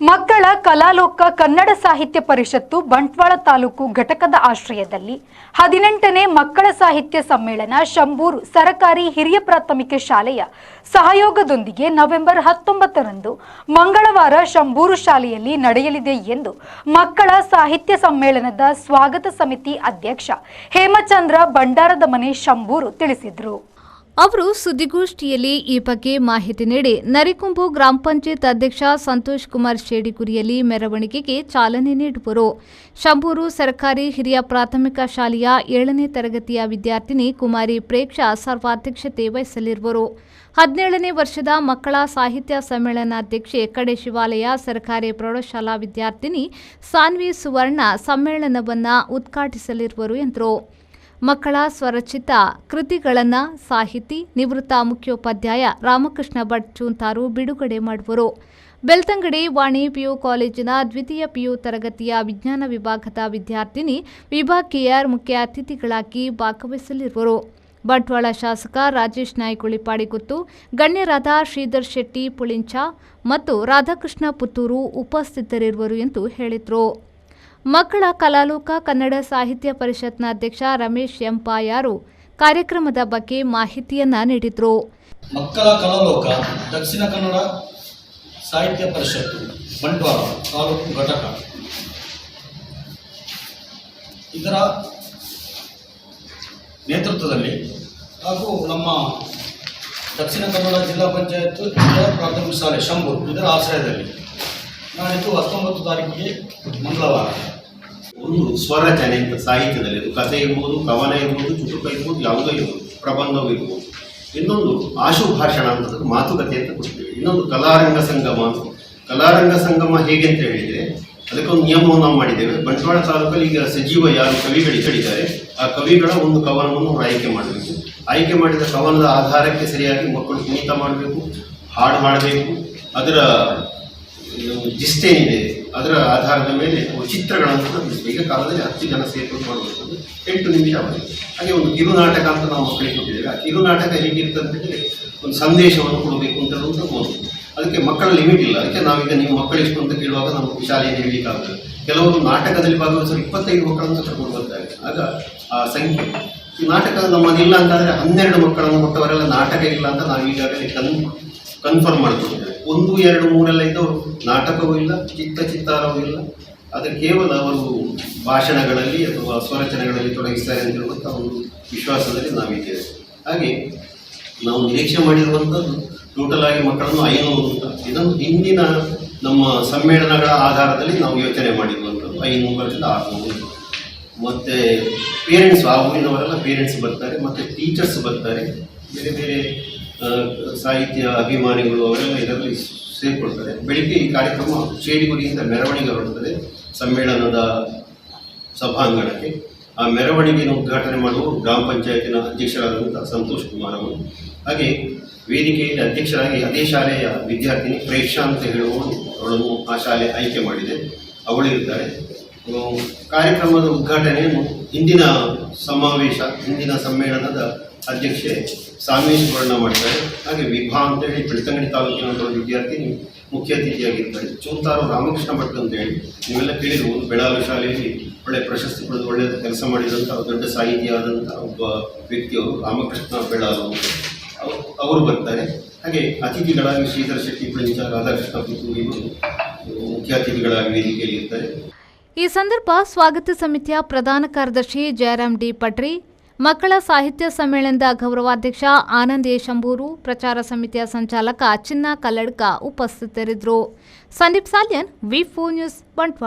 ಮಕ್ಕಳ ಕಲಾಲೋಕ ಕನ್ನಡ ಸಾಹಿತ್ಯ ಪರಿಷತ್ತು ಬಂಟ್ವಾಳ ತಾಲೂಕು ಘಟಕದ ಆಶ್ರಯದಲ್ಲಿ ಹದಿನೆಂಟನೇ ಮಕ್ಕಳ ಸಾಹಿತ್ಯ ಸಮ್ಮೇಳನ ಶಂಭೂರು ಸರಕಾರಿ ಹಿರಿಯ ಪ್ರಾಥಮಿಕ ಶಾಲೆಯ ಸಹಯೋಗದೊಂದಿಗೆ ನವೆಂಬರ್ ಹತ್ತೊಂಬತ್ತರಂದು ಮಂಗಳವಾರ ಶಂಭೂರು ಶಾಲೆಯಲ್ಲಿ ನಡೆಯಲಿದೆ ಎಂದು ಮಕ್ಕಳ ಸಾಹಿತ್ಯ ಸಮ್ಮೇಳನದ ಸ್ವಾಗತ ಸಮಿತಿ ಅಧ್ಯಕ್ಷ ಹೇಮಚಂದ್ರ ಬಂಡಾರದ ಮನೆ ಶಂಭೂರು ತಿಳಿಸಿದರು. ಅವರು ಸುದ್ದಿಗೋಷ್ಠಿಯಲ್ಲಿ ಈ ಬಗ್ಗೆ ಮಾಹಿತಿ ನೀಡಿ, ನರಿಕುಂಬು ಗ್ರಾಮ ಪಂಚಾಯತ್ ಅಧ್ಯಕ್ಷ ಸಂತೋಷ್ ಕುಮಾರ್ ಶೇಡಿಗುರಿಯಲ್ಲಿ ಮೆರವಣಿಗೆಗೆ ಚಾಲನೆ ನೀಡುವರು. ಶಂಭೂರು ಸರ್ಕಾರಿ ಹಿರಿಯ ಪ್ರಾಥಮಿಕ ಶಾಲೆಯ ಏಳನೇ ತರಗತಿಯ ವಿದ್ಯಾರ್ಥಿನಿ ಕುಮಾರಿ ಪ್ರೇಕ್ಷಾ ಸರ್ವಾಧ್ಯಕ್ಷತೆ ವಹಿಸಲಿರುವರು. ಹದಿನೇಳನೇ ವರ್ಷದ ಮಕ್ಕಳ ಸಾಹಿತ್ಯ ಸಮ್ಮೇಳನಾಧ್ಯಕ್ಷೆ ಕಡೆ ಶಿವಾಲಯ ಸರ್ಕಾರಿ ಪ್ರೌಢಶಾಲಾ ವಿದ್ಯಾರ್ಥಿನಿ ಸಾನ್ವಿ ಸುವರ್ಣ ಸಮ್ಮೇಳನವನ್ನು ಉದ್ಘಾಟಿಸಲಿರುವರು ಎಂದರು. ಮಕ್ಕಳ ಸ್ವರಚಿತ ಕೃತಿಗಳನ್ನು ಸಾಹಿತಿ ನಿವೃತ್ತ ಮುಖ್ಯೋಪಾಧ್ಯಾಯ ರಾಮಕೃಷ್ಣ ಭಟ್ ಚೂಂತಾರು ಬಿಡುಗಡೆ ಮಾಡುವರು. ಬೆಳ್ತಂಗಡಿ ವಾಣಿ ಪಿಯು ಕಾಲೇಜಿನ ದ್ವಿತೀಯ ಪಿಯು ತರಗತಿಯ ವಿಜ್ಞಾನ ವಿಭಾಗದ ವಿದ್ಯಾರ್ಥಿನಿ ಕೆಆರ್ ಮುಖ್ಯ ಅತಿಥಿಗಳಾಗಿ ಭಾಗವಹಿಸಲಿರುವರು. ಬಂಟ್ವಾಳ ಶಾಸಕ ರಾಜೇಶ್ ನಾಯ್ಕ ಉಳಿಪಾಡಿಗುತ್ತು ಗಣ್ಯರಾದ ಶ್ರೀಧರ್ ಶೆಟ್ಟಿ ಪುಳಿಂಚ ಮತ್ತು ರಾಧಾಕೃಷ್ಣ ಪುತ್ತೂರು ಉಪಸ್ಥಿತರಿರುವರು ಎಂದು ಹೇಳಿದರು. ಮಕ್ಕಳ ಕಲಾಲೋಕ ಕನ್ನಡ ಸಾಹಿತ್ಯ ಪರಿಷತ್ನ ಅಧ್ಯಕ್ಷ ರಮೇಶ್ ಎಂಪಾಯಾರು ಕಾರ್ಯಕ್ರಮದ ಬಗ್ಗೆ ಮಾಹಿತಿಯನ್ನ ನೀಡಿದರು. ಮಕ್ಕಳ ಕಲಾಲೋಕ ದಕ್ಷಿಣ ಕನ್ನಡ ಸಾಹಿತ್ಯ ಪರಿಷತ್ತು ಬಂಟ್ವಾಳ ತಾಲೂಕು ಘಟಕ. ಇದರ ನೇತೃತ್ವದಲ್ಲಿ ಹಾಗೂ ನಮ್ಮ ದಕ್ಷಿಣ ಕನ್ನಡ ಜಿಲ್ಲಾ ಪಂಚಾಯತ್ ಪ್ರಾಥಮಿಕ ಶಾಲೆ ಶಂಭೂರು ಇದರ ಆಶ್ರಯದಲ್ಲಿ ನಾಡಿದ್ದು ಹತ್ತೊಂಬತ್ತು ತಾರೀಕಿಗೆ ಮಂಗಳವಾರ. ಒಂದು ಸ್ವರಚನೆ ಅಂತ ಸಾಹಿತ್ಯದಲ್ಲಿ ಅದು ಕಥೆ ಇರ್ಬೋದು, ಕವನ ಇರ್ಬೋದು, ಚುಟುಕ ಇರ್ಬೋದು, ಯಾವುದೋ ಇರ್ಬೋದು, ಪ್ರಬಂಧವೂ ಇರ್ಬೋದು. ಇನ್ನೊಂದು ಆಶು ಭಾಷಣ ಅಂತ ಮಾತುಕತೆ ಅಂತ ಕೊಡ್ತೀವಿ ಇನ್ನೊಂದು ಕಲಾರಂಗ ಸಂಗಮ ಅಂತ. ಕಲಾರಂಗ ಸಂಗಮ ಹೇಗೆ ಅಂತ ಹೇಳಿದರೆ, ಅದಕ್ಕೊಂದು ನಿಯಮವನ್ನು ನಾವು ಮಾಡಿದ್ದೇವೆ. ಬಂಟ್ವಾಳ ತಾಲೂಕಲ್ಲಿ ಈಗ ಸಜೀವ ಯಾರು ಕವಿಗಳು ಇಟ್ಟಿದ್ದಾರೆ ಆ ಕವಿಗಳ ಒಂದು ಕವನವನ್ನು ಆಯ್ಕೆ ಮಾಡಬೇಕು. ಆಯ್ಕೆ ಮಾಡಿದ ಕವನದ ಆಧಾರಕ್ಕೆ ಸರಿಯಾಗಿ ಮಕ್ಕಳು ಕುಣಿತ ಮಾಡಬೇಕು, ಹಾಡು ಮಾಡಬೇಕು ಅದರ ಜಿಸ್ಟೇನಿದೆ ಅದರ ಆಧಾರದ ಮೇಲೆ ಚಿತ್ರಗಳನ್ನು ಬಿಡಿಸಬೇಕು. ಈಗ ಕಾಲದಲ್ಲಿ ಹತ್ತು ಜನ ಸೇರ್ಕೊಂಡು ಮಾಡುವಂಥದ್ದು ಎಂಟು ನಿಮಿಷ ಅವರಿಗೆ ಹಾಗೆ ಒಂದು ಕಿರುನಾಟಕ ಅಂತ ನಾವು ಮಕ್ಕಳಿಗೆ ಕೊಟ್ಟಿದ್ದೇವೆ. ಆ ಕಿರುನಾಟಕ ಹೇಳಿದ್ರೆ ಒಂದು ಸಂದೇಶವನ್ನು ಕೊಡಬೇಕು ಅಂತ ಒಂದು ಅದಕ್ಕೆ ಮಕ್ಕಳ ಲಿಮಿಟ್ ಇಲ್ಲ. ಅದಕ್ಕೆ ನಾವೀಗ ನೀವು ಮಕ್ಕಳು ಎಷ್ಟು ಅಂತ ಕೇಳುವಾಗ ನಮ್ಮ ಶಾಲೆಯಲ್ಲಿ ಹೇಳಲಿಕ್ಕಾಗಲ್ಲ. ಕೆಲವೊಂದು ನಾಟಕದಲ್ಲಿ ಭಾಗವಹಿಸಲು ಇಪ್ಪತ್ತೈದು ಮಕ್ಕಳನ್ನು ಕರ್ಕೊಂಡು ಬರ್ತಾರೆ ಆಗ ಆ ಸಂಖ್ಯೆ. ಈ ನಾಟಕ ನಮ್ಮದಿಲ್ಲ ಅಂತಂದರೆ ಹನ್ನೆರಡು ಮಕ್ಕಳನ್ನು ಕೊಟ್ಟವರೆಲ್ಲ ನಾಟಕ ಇಲ್ಲ ಅಂತ ನಾವು ಈಗಾಗಲೇ ಕನ್ ಕನ್ಫರ್ಮ್ ಮಾಡ್ಕೊಂಡಿದ್ದೇವೆ ಒಂದು, ಎರಡು, ಮೂರೆಲ್ಲ ಇದು ನಾಟಕವೂ ಇಲ್ಲ, ಚಿತ್ತ ಚಿತ್ತಾರವೂ ಇಲ್ಲ. ಅದು ಕೇವಲ ಅವರು ಭಾಷಣಗಳಲ್ಲಿ ಅಥವಾ ಸ್ವರಚನೆಗಳಲ್ಲಿ ತೊಡಗಿಸ್ತಾರೆ ಅಂತ ಒಂದು ವಿಶ್ವಾಸದಲ್ಲಿ ನಾವಿದ್ದೇವೆ. ಹಾಗೆ ನಾವು ನಿರೀಕ್ಷೆ ಮಾಡಿರುವಂಥದ್ದು ಟೋಟಲ್ ಆಗಿ ಮಕ್ಕಳನ್ನು ಐನೂರು ಅಂತ. ಇದನ್ನು ಹಿಂದಿನ ನಮ್ಮ ಸಮ್ಮೇಳನಗಳ ಆಧಾರದಲ್ಲಿ ನಾವು ಯೋಚನೆ ಮಾಡಿರುವಂಥದ್ದು. ಐನೂರರಿಂದ ಆರುನೂರು ಮತ್ತು ಪೇರೆಂಟ್ಸ್ ಆ ಊರಿನವರೆಲ್ಲ ಪೇರೆಂಟ್ಸ್ ಬರ್ತಾರೆ, ಮತ್ತು ಟೀಚರ್ಸ್ ಬರ್ತಾರೆ. ಬೇರೆ ಬೇರೆ ಸಾಹಿತ್ಯ ಅಭಿಮಾನಿಗಳು ಅವರೆಲ್ಲ ಇದರಲ್ಲಿ ಸೇರಿಕೊಳ್ತಾರೆ. ಬೆಳಿಗ್ಗೆ ಈ ಕಾರ್ಯಕ್ರಮ ಶೇಡಿಗುರಿಯಿಂದ ಮೆರವಣಿಗೆ ಹೊರಡುತ್ತದೆ ಸಮ್ಮೇಳನದ ಸಭಾಂಗಣಕ್ಕೆ. ಆ ಮೆರವಣಿಗೆಯನ್ನು ಉದ್ಘಾಟನೆ ಮಾಡುವ ಗ್ರಾಮ ಪಂಚಾಯತಿನ ಅಧ್ಯಕ್ಷರಾದಂಥ ಸಂತೋಷ್ ಕುಮಾರ್ ಅವರು. ಹಾಗೆ ವೇದಿಕೆಯಲ್ಲಿ ಅಧ್ಯಕ್ಷರಾಗಿ ಅದೇ ಶಾಲೆಯ ವಿದ್ಯಾರ್ಥಿನಿ ಪ್ರೇಕ್ಷಾ ಅಂತ ಅವಳನ್ನು ಆ ಶಾಲೆ ಆಯ್ಕೆ ಮಾಡಿದೆ. ಅವಳಿರ್ತಾರೆ ಅಹ್, ಕಾರ್ಯಕ್ರಮದ ಉದ್ಘಾಟನೆಯನ್ನು ಇಂದಿನ ಸಮಾವೇಶ ಹಿಂದಿನ ಸಮ್ಮೇಳನದ ಅಧ್ಯಕ್ಷೆ ಸಾಮೇಶ್ ವರ್ಣ ಮಾಡ್ತಾರೆ. ಹಾಗೆ ವಿಭಾ ಅಂತೇಳಿ ಬೆಳ್ತಂಗಡಿ ತಾಲೂಕಿನ ವಿದ್ಯಾರ್ಥಿನಿ ಮುಖ್ಯ ಅತಿಥಿಯಾಗಿರ್ತಾರೆ. ಚೂಂತಾರು ರಾಮಕೃಷ್ಣ ಭಟ್ ಅಂತೇಳಿ ನೀವೆಲ್ಲ ಕೇಳಿರ್ಬೋದು ಬೆಳಾಲು ಶಾಲೆಯಲ್ಲಿ ಒಳ್ಳೆ ಪ್ರಶಸ್ತಿ ಪಡೆದು ಒಳ್ಳೆಯ ಕೆಲಸ ಮಾಡಿದಂಥ ದೊಡ್ಡ ಸಾಹಿತಿಯಾದಂಥ ಒಬ್ಬ ವ್ಯಕ್ತಿಯವರು ರಾಮಕೃಷ್ಣ ಬೆಳಾಲು ಅವ್- ಅವರು ಬರ್ತಾರೆ. ಹಾಗೆ ಅತಿಥಿಗಳಾಗಿ ಶ್ರೀಧರ್ ಶೆಟ್ಟಿ ಪ್ರಿಂಚ ರಾಧಾಕೃಷ್ಣ ಪುತ್ತೂರಿ ಮುಖ್ಯ ಅತಿಥಿಗಳಾಗಿ ವೇದಿಕೆಯಲ್ಲಿ ಇರ್ತಾರೆ ಈ ಸಂದರ್ಭ ಸ್ವಾಗತ ಸಮಿತಿಯ ಪ್ರಧಾನ ಕಾರ್ಯದರ್ಶಿ ಜಯರಾಮ್ ಡಿ ಪಟ್ರಿ, ಮಕ್ಕಳ ಸಾಹಿತ್ಯ ಸಮ್ಮೇಳನದ ಗೌರವಾಧ್ಯಕ್ಷ ಆನಂದ್ ಎ ಶಂಭೂರು, ಪ್ರಚಾರ ಸಮಿತಿಯ ಸಂಚಾಲಕ ಚಿನ್ನ ಕಲ್ಲಡ್ಕ ಉಪಸ್ಥಿತರಿದ್ದರು. Sandeep Salian, V four news, Bantwal.